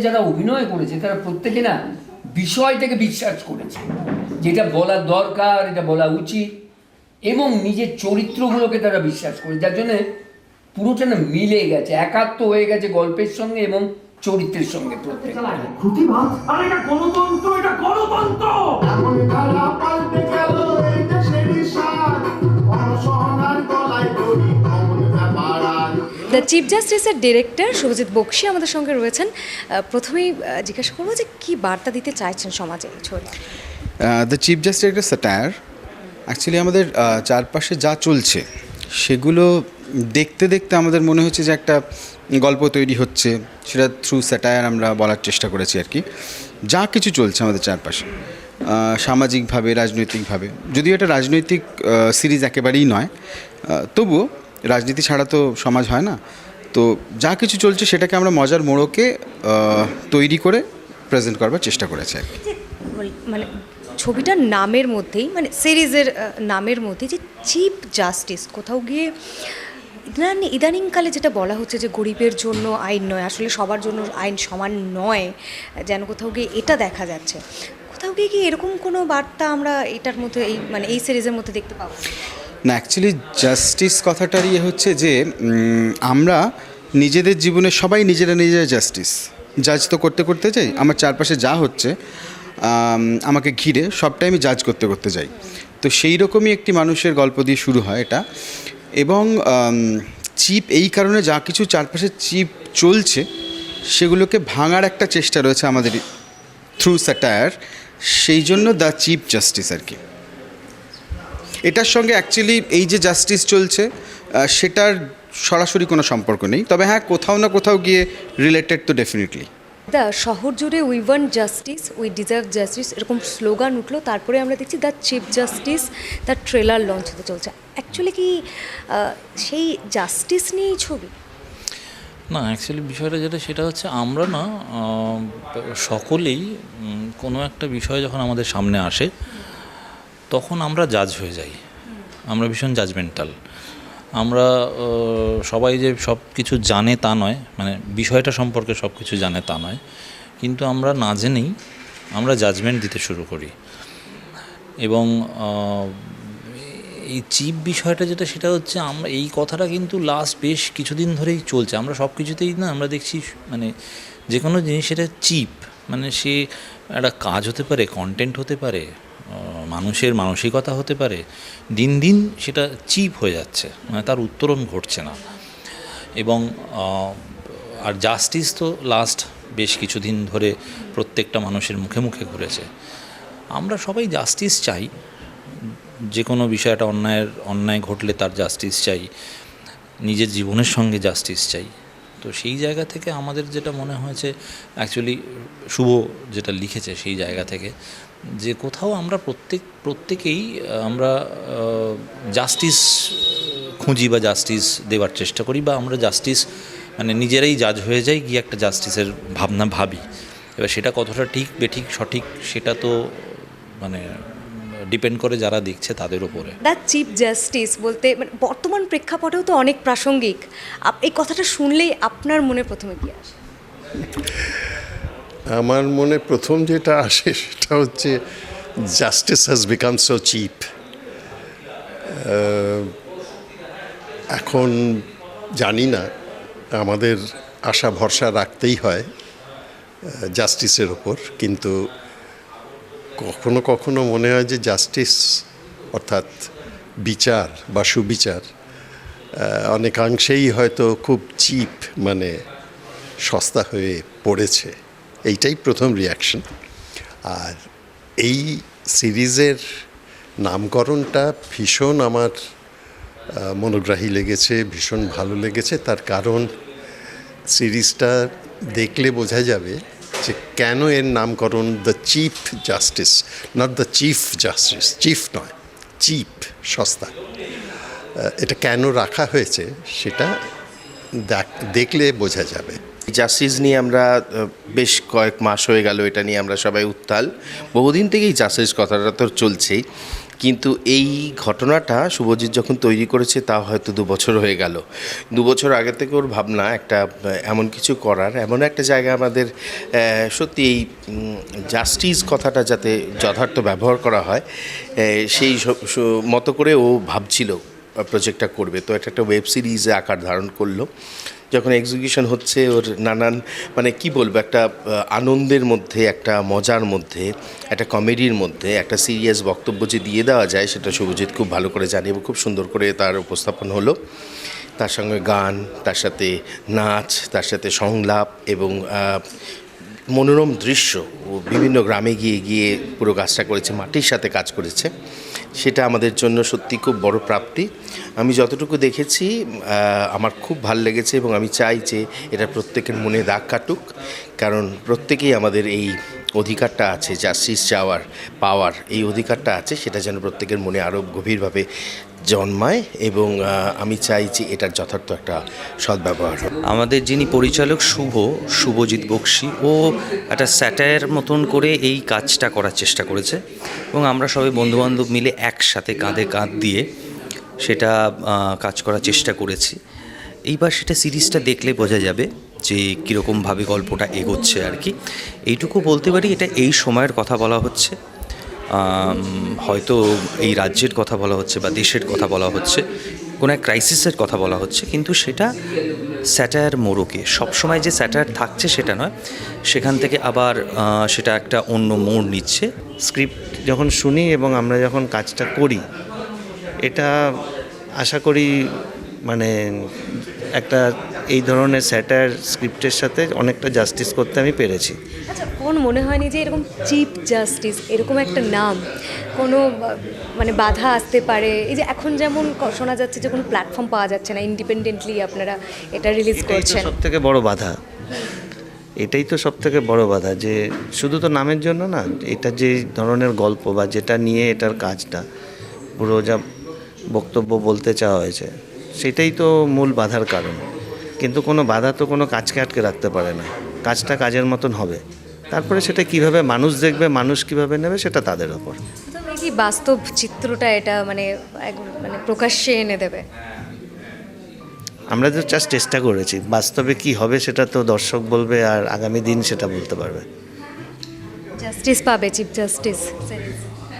যারা অভিনয় করেছে তারা প্রত্যেকে না বিষয়টাকে বিশ্বাস করেছে। যেটা বলা দরকার এটা বলা উচিত এবং নিজের চরিত্রগুলোকে তারা বিশ্বাস করে যার জন্য পুরোটা না মিলে গেছে একাত্ম হয়ে গেছে গল্পের সঙ্গে এবং চরিত্রের সঙ্গে প্রত্যেক দ্য চিফ জাস্টিসের ডিরেক্টর শুভজিৎ বক্সি আমাদের সঙ্গে রয়েছেন। প্রথমেই জিজ্ঞাসা করব যে কি বার্তা দিতে চাইছেন সমাজে এই ছবি দ্য চিফ জাস্টিস একটা স্যাটায়ার অ্যাকচুয়ালি আমাদের চারপাশে যা চলছে, সেগুলো দেখতে দেখতে আমাদের মনে হচ্ছে যে একটা গল্প তৈরি হচ্ছে। সেটা থ্রু স্যাটায়ার আমরা বলার চেষ্টা করেছি আর কি। যা কিছু চলছে আমাদের চারপাশে সামাজিকভাবে, রাজনৈতিকভাবে। যদিও এটা রাজনৈতিক সিরিজ একেবারেই নয় তবুও রাজনীতি ছাড়া তো সমাজ হয় না। তো যা কিছু চলছে সেটাকে আমরা মজার মোড়কে তৈরি করে প্রেজেন্ট করবার চেষ্টা করেছি আর কি। মানে ছবিটার নামের মধ্যেই মানে সিরিজের নামের মধ্যে যে চিফ জাস্টিস, কোথাও গিয়ে ইদানিংকালে যেটা বলা হচ্ছে যে গরিবের জন্য আইন নয়, আসলে সবার জন্য আইন সমান নয়, যেন কোথাও গিয়ে এটা দেখা যাচ্ছে। কোথাও গিয়ে কি এরকম কোনো বার্তা আমরা এটার মধ্যে, এই মানে এই সিরিজের মধ্যে দেখতে পাবো? না অ্যাকচুয়ালি জাস্টিস কথাটার ইয়ে হচ্ছে যে আমরা নিজেদের জীবনে সবাই নিজেরা নিজেরা জাস্টিস জাজ তো করতে করতে যাই, আমার চারপাশে যা হচ্ছে আমাকে ঘিরে সবটাই আমি জাজ করতে করতে যাই। তো সেই রকমই একটি মানুষের গল্প দিয়ে শুরু হয় এটা। এবং চিপ এই কারণে যা কিছু চারপাশে চিপ চলছে, সেগুলোকে ভাঙার একটা চেষ্টা রয়েছে আমাদের থ্রু স্যাটায়ার সেই জন্য দ্য চিপ জাস্টিস আর কি। এটার সঙ্গে অ্যাকচুয়ালি এই যে জাস্টিস চলছে সেটার সরাসরি কোনো সম্পর্ক নেই। তবে হ্যাঁ কোথাও না কোথাও গিয়ে রিলেটেড তো ডেফিনেটলি দ্য শহর জুড়ে we want justice we deserve justice এরকম স্লোগান উঠল। তারপরে আমরা দেখছি দ্য চিফ জাস্টিস তার ট্রেলার লঞ্চ হতে চলছে। অ্যাকচুয়ালি কি সেই জাস্টিস নিয়েই ছবি? না অ্যাকচুয়ালি বিষয়টা যেটা সেটা হচ্ছে আমরা না সকলেই কোনো একটা বিষয় যখন আমাদের সামনে আসে তখন আমরা জাজ হয়ে যাই। আমরা ভীষণ জাজমেন্টাল আমরা সবাই যে সব কিছু জানে তা নয় মানে বিষয়টা সম্পর্কে সব কিছু জানে তা নয়, কিন্তু আমরা না জেনেই আমরা জাজমেন্ট দিতে শুরু করি। এবং এই চিপ বিষয়টা যেটা, সেটা হচ্ছে আমরা, এই কথাটা কিন্তু লাস্ট বেশ কিছুদিন ধরেই চলছে। আমরা সব কিছুতেই না, আমরা দেখছি মানে যে কোনো জিনিস, সেটা চিপ মানে সে একটা কাজ হতে পারে কন্টেন্ট হতে পারে মানুষের মানসিকতা হতে পারে, দিন দিন সেটা চিপ হয়ে যাচ্ছে মানে তার উত্তরণ ঘটছে না। এবং আর জাস্টিস তো লাস্ট বেশ কিছুদিন ধরে প্রত্যেকটা মানুষের মুখে মুখে ঘুরেছে। আমরা সবাই জাস্টিস চাই, যে কোনো বিষয়টা অন্যায়ের, অন্যায় ঘটলে তার জাস্টিস চাই, নিজের জীবনের সঙ্গে জাস্টিস চাই। তো সেই জায়গা থেকে আমাদের যেটা মনে হয়েছে অ্যাকচুয়ালি শুভ যেটা লিখেছে সেই জায়গা থেকে যে কোথাও আমরা প্রত্যেক, প্রত্যেকেই আমরা জাস্টিস খুঁজি বা জাস্টিস দেওয়ার চেষ্টা করি বা আমরা জাস্টিস মানে নিজেরাই জাজ হয়ে যাই, গিয়ে একটা জাস্টিসের ভাবনা ভাবি। এবার সেটা কতটা ঠিক বেঠিক সঠিক সেটা তো মানে ডিপেন্ড করে যারা দেখছে তাদের উপরে। দ্য চিফ জাস্টিস বলতে মানে বর্তমান প্রেক্ষাপটেও তো অনেক প্রাসঙ্গিক। এই কথাটা শুনলেই আপনার মনে প্রথমে কি আসে? আমার মনে প্রথম যেটা আসে সেটা হচ্ছে justice has become so cheap এখন জানি না, আমাদের আশা ভরসা রাখতেই হয় জাস্টিসের ওপর, কিন্তু কখনো কখনো মনে হয় যে জাস্টিস অর্থাৎ বিচার বা সুবিচার অনেকাংশেই হয়তো খুব চিপ মানে সস্তা হয়ে পড়েছে। এইটাই প্রথম রিয়াকশন আর এই সিরিজের নামকরণটা ভীষণ আমার মনোগ্রাহী লেগেছে, ভীষণ ভালো লেগেছে। তার কারণ সিরিজটা দেখলে বোঝা যাবে যে কেন এর নামকরণ the chief justice not the chief justice chief নয় চিপ সস্তা। এটা কেন রাখা হয়েছে সেটা দেখ- দেখলে বোঝা যাবে। জাস্টিস নিয়ে আমরা বেশ কয়েক মাস হয়ে গেল এটা নিয়ে আমরা সবাই উত্তাল। বহুদিন থেকেই জাস্টিস কথাটা তো চলছেই। কিন্তু এই ঘটনাটা শুভজিৎ যখন তৈরি করেছে তা হয়তো দু বছর হয়ে গেল। দু বছর আগে থেকে ওর ভাবনা একটা এমন কিছু করার, এমন একটা জায়গা আমাদের সত্যি এই জাস্টিস কথাটা যাতে যথার্থ ব্যবহার করা হয় সেই মতো করে ও ভাবছিল। প্রজেক্টটা করবে। তো এটা একটা ওয়েব সিরিজে আকার ধারণ করল। যখন এক্সিকিউশন হচ্ছে, ওর নানান মানে কি বলব, একটা আনন্দের মধ্যে, একটা মজার মধ্যে, একটা কমেডির মধ্যে, একটা সিরিয়াস বক্তব্য যে দিয়ে দেওয়া যায়, সেটা শুভজিৎ খুব ভালো করে জানে এবং খুব সুন্দর করে তার উপস্থাপন হলো। তার সঙ্গে গান, তার সাথে নাচ, তার সাথে সংলাপ এবং মনোরম দৃশ্য। ও বিভিন্ন গ্রামে গিয়ে গিয়ে পুরো কাজটা করেছে, মাটির সাথে কাজ করেছে। সেটা আমাদের জন্য সত্যি খুব বড় প্রাপ্তি। আমি যতটুকু দেখেছি আমার খুব ভালো লেগেছে এবং আমি চাই যে এটা প্রত্যেকের মনে দাগ কাটুক। কারণ প্রত্যেকেই আমাদের এই অধিকারটা আছে, জাস্টিস যাওয়ার পাওয়ার, এই অধিকারটা আছে, সেটা যেন প্রত্যেকের মনে আরও গভীরভাবে জন্মায় এবং আমি চাই যে এটার যথার্থ একটা সদ্ব্যবহার আমাদের যিনি পরিচালক, শুভ, শুভজিৎ বক্সি, ও একটা স্যাটায়ার মতন করে এই কাজটা করার চেষ্টা করেছে এবং আমরা সবাই বন্ধুবান্ধব মিলে একসাথে কাঁধে কাঁধ দিয়ে সেটা কাজ করার চেষ্টা করেছি। এইবার সেটা সিরিজটা দেখলে বোঝা যাবে যে কীরকমভাবে গল্পটা এগোচ্ছে আর কি। এইটুকু বলতে পারি, এটা এই সময়ের কথা বলা হচ্ছে। হয়তো এই রাজ্যের কথা বলা হচ্ছে বা দেশের কথা বলা হচ্ছে, কোনো এক ক্রাইসিসের কথা বলা হচ্ছে, কিন্তু সেটা স্যাটায়ার মোড়কে, সবসময় যে স্যাটায়ার থাকছে সেটা নয়, সেখান থেকে আবার সেটা একটা অন্য মোড় নিচ্ছে স্ক্রিপ্ট যখন শুনি এবং আমরা যখন কাজটা করি, এটা আশা করি মানে একটা এই ধরনের স্যাটার স্ক্রিপ্টের সাথে অনেকটা জাস্টিস করতে আমি পেরেছি। আচ্ছা কোন মনে হয়নি যে এরকম চিপ জাস্টিস এরকম একটা নাম কোনো মানে বাধা আসতে পারে? এই যে এখন যেমন শোনা যাচ্ছে যে কোনো প্ল্যাটফর্ম পাওয়া যাচ্ছে না ইন্ডিপেন্ডেন্টলি আপনারা এটা রিলিজ করছেন। সব থেকে বড় বাধা। এটাই তো সব থেকে বড় বাধা যে শুধু তো নামের জন্য না এটা যে ধরনের গল্প বা যেটা নিয়ে এটার কাজটা পুরো যা বক্তব্য বলতে চাওয়া হয়েছে সেটাই তো মূল বাধার কারণ। কিন্তু কোনো বাধা তো কোনো কাজকে আটকে রাখতে পারে না। কাজটা কাজের মতন হবে। তারপরে সেটা কীভাবে মানুষ দেখবে মানুষ কীভাবে নেবে সেটা তাদের ওপর। কি বাস্তব চিত্রটা এটা মানে মানে প্রকাশ্যে এনে দেবে? আমরা তো জাস্ট চেষ্টা করেছি। বাস্তবে কি হবে সেটা তো দর্শক বলবে আর আগামী দিন সেটা বলতে পারবে। জাস্টিস পাবে চিফ জাস্টিস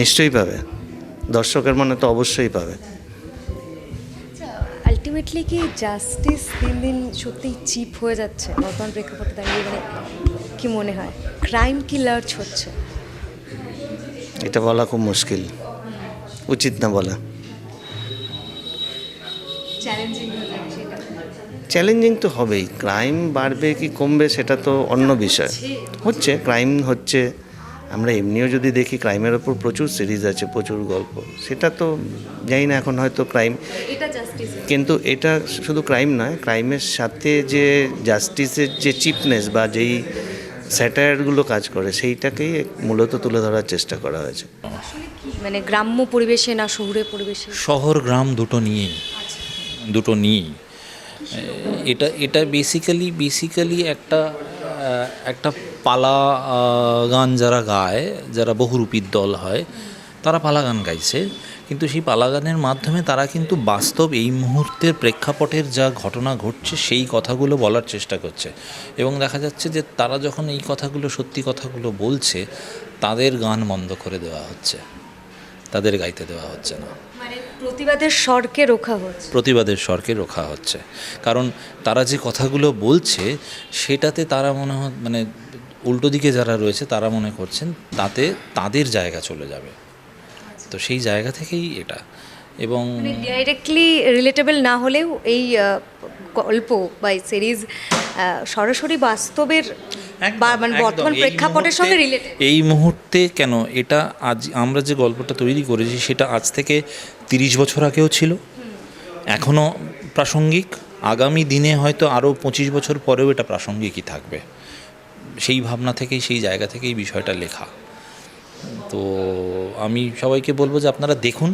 নিশ্চয়ই পাবে। দর্শকের মনে তো অবশ্যই পাবে। আলটিমেটলি কি জাস্টিস দিন দিন সত্যিই চিপ হয়ে যাচ্ছে? বর্তমান প্রেক্ষাপটে দাঁড়িয়ে মানে কি মনে হয়? ক্রাইম কি লার্জ হচ্ছে। এটা বলা খুব মুশকিল। উচিত না বলা। চ্যালেঞ্জিং তো হবেই। ক্রাইম বাড়বে কি কমবে সেটা তো অন্য বিষয়। হচ্ছে। ক্রাইম হচ্ছে। আমরা এমনিও যদি দেখি ক্রাইমের ওপর প্রচুর সিরিজ আছে প্রচুর গল্প। সেটা তো জানি না এখন হয়তো ক্রাইম কিন্তু এটা শুধু ক্রাইম নয় ক্রাইমের সাথে যে জাস্টিসের যে চিপনেস বা যেই স্যাটায়ারগুলো কাজ করে সেইটাকেই মূলত তুলে ধরার চেষ্টা করা হয়েছে। মানে গ্রাম্য পরিবেশে না শহুরে পরিবেশে? শহর গ্রাম দুটো নিয়েই দুটো নিয়েই। এটা এটা বেসিক্যালি বেসিক্যালি একটা একটা পালা গান যারা গায় যারা বহুরূপীর দল হয় তারা পালা গান গাইছে। কিন্তু সেই পালা গানের মাধ্যমে তারা কিন্তু বাস্তব এই মুহূর্তের প্রেক্ষাপটের যা ঘটনা ঘটছে সেই কথাগুলো বলার চেষ্টা করছে। এবং দেখা যাচ্ছে যে তারা যখন এই কথাগুলো সত্যি কথাগুলো বলছে তাদের গান বন্ধ করে দেওয়া হচ্ছে। তাদের গাইতে দেওয়া হচ্ছে না। মানে প্রতিবাদের স্বরকে রোখা হচ্ছে। প্রতিবাদের স্বরকে রোখা হচ্ছে। কারণ তারা যে কথাগুলো বলছে সেটাতে তারা মনে হয় মানে উল্টো দিকে যারা রয়েছে তারা মনে করছেন তাতে তাদের জায়গা চলে যাবে। তো সেই জায়গা থেকেই এটা। এবং মানে ডাইরেক্টলি রিলেটেবল না হলেও এই গল্প বা এই সিরিজ সরাসরি বাস্তবের মানে বর্তমান প্রেক্ষাপটের সঙ্গে রিলেটেড এই মুহূর্তে কেন এটা আজ আমরা যে গল্পটা তৈরি করেছি সেটা আজ থেকে তিরিশ বছর আগেও ছিল। এখনও প্রাসঙ্গিক। আগামী দিনে হয়তো আরও পঁচিশ বছর পরেও এটা প্রাসঙ্গিকই থাকবে। সেই ভাবনা থেকেই, সেই জায়গা থেকেই বিষয়টা লেখা। তো আমি সবাইকে বলব যে আপনারা দেখুন,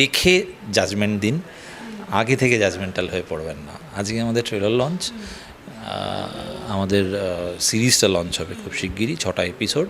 দেখে জাজমেন্ট দিন। আগে থেকে জাজমেন্টাল হয়ে পড়বেন না। আজকে আমাদের ট্রেলার লঞ্চ আমাদের সিরিজটা লঞ্চ হবে খুব শিগগিরই, ছটা এপিসোড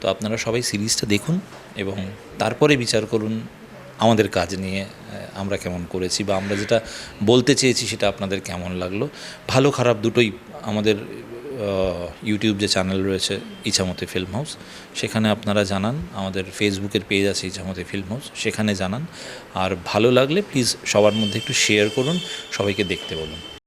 তো আপনারা সবাই সিরিজটা দেখুন এবং তারপরে বিচার করুন আমাদের কাজ নিয়ে আমরা কেমন করেছি বা আমরা যেটা বলতে চেয়েছি সেটা আপনাদের কেমন লাগল। ভালো খারাপ দুটোই আমাদের ইউটিউব যে চ্যানেল রয়েছে ইছামতি ফিল্ম হাউস সেখানে আপনারা জানান, আমাদের ফেসবুকের পেজ আছে ইছামতি ফিল্ম হাউস সেখানে জানান। আর ভালো লাগলে প্লিজ সবার মধ্যে একটু শেয়ার করুন, সবাইকে দেখতে বলুন।